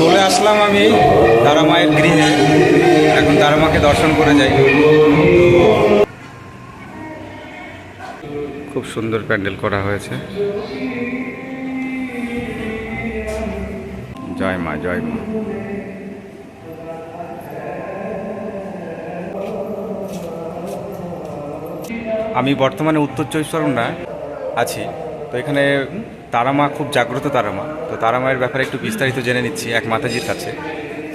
চলে আসলাম আমি তারা মায়ের গৃহে। এখন তারা মাকে দর্শন করে যাই। খুব সুন্দর প্যান্ডেল করা হয়েছে। জয় মা জয় মা। আমি বর্তমানে উত্তর চব্বিশ পরগনা আছি। তো এখানে তারামা খুব জাগ্রত তারা মা তো তারা মায়ের ব্যাপারে একটু বিস্তারিত জেনে নিচ্ছি এক মাতাজির কাছে।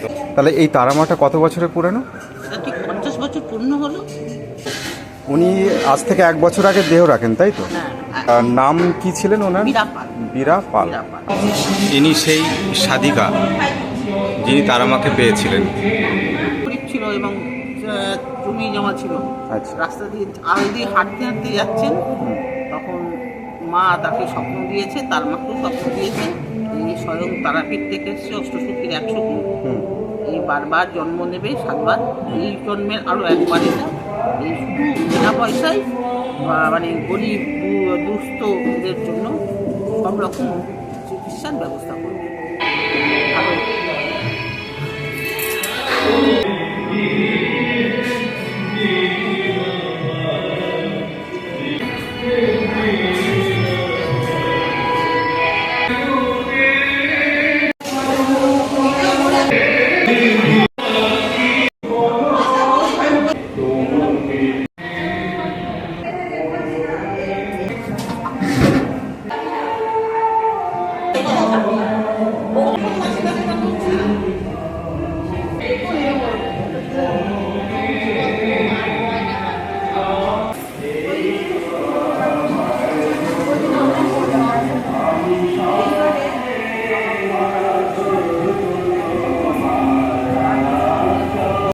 তো তাহলে এই তারা মাটা কত বছরের পুরানো? পঞ্চাশ বছর পূর্ণ হলো। উনি আজ থেকে এক বছর আগে দেহ রাখেন তাই তো? হ্যাঁ। নাম কি ছিলেন ওনার? বীরা পাল। বিরাপাল ইনি সেই সাধিকা যিনি তারা মাকে পেয়েছিলেন ছিল এবং জমি জমা ছিল। আচ্ছা। রাস্তা দিয়ে আল দিয়ে হাঁটতে হাঁটতে যাচ্ছেন। তখন মা তাকে স্বপ্ন দিয়েছে তার মাকে স্বপ্ন দিয়েছে তিনি স্বয়ং তারাপীঠ থেকে এসছে অষ্টসূত্রের একশো দিন এই বারবার জন্ম নেবে সাতবার। এই জন্মের আরও একবার এটা। এই শুধু বিনা পয়সায় মানে গরিব দুস্থদের জন্য সব রকম চিকিৎসার ব্যবস্থা করবে। Yeah. be